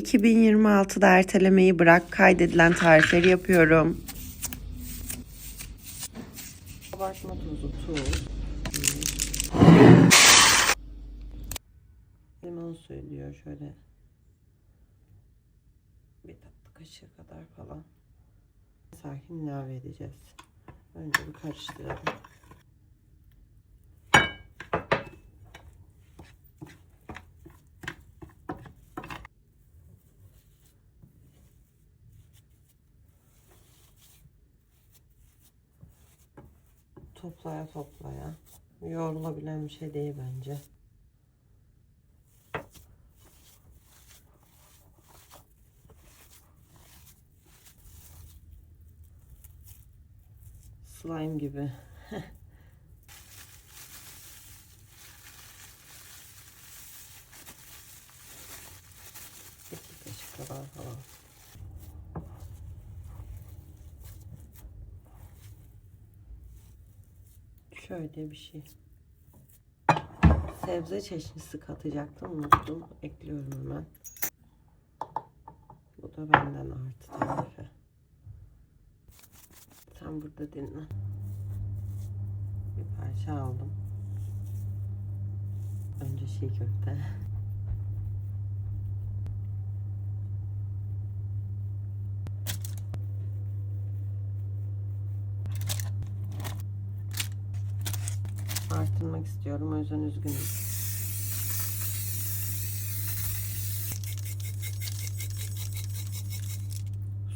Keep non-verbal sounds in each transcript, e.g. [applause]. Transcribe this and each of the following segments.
2026'da ertelemeyi bırak kaydedilen tarifleri yapıyorum. Kabartma tozu, tuz. Limon suyu diyor şöyle. Bir tatlı kaşığı kadar falan. Sakin ilave edeceğiz. Önce bir karıştıralım. Toplaya toplaya. Yoğrulabilen bir şey değil bence. Slime gibi. [laughs] İki kaşık kadar falan. Şöyle bir şey. Sebze çeşnisi katacaktım unuttum. Ekliyorum hemen. Bu da benden artı tarife. Sen burada dinle. Bir parça aldım. Önce çiğ köfte. Artırmak istiyorum o yüzden üzgünüm.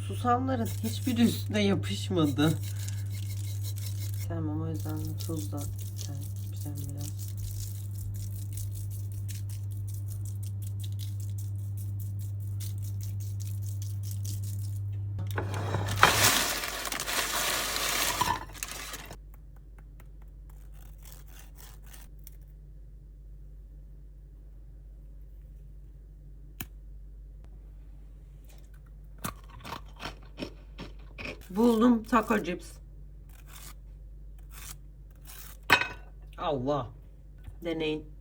Susamların hiçbiri üstüne yapışmadı. Tamam o yüzden tuz da Buldum taco cips. Allah. Deneyin.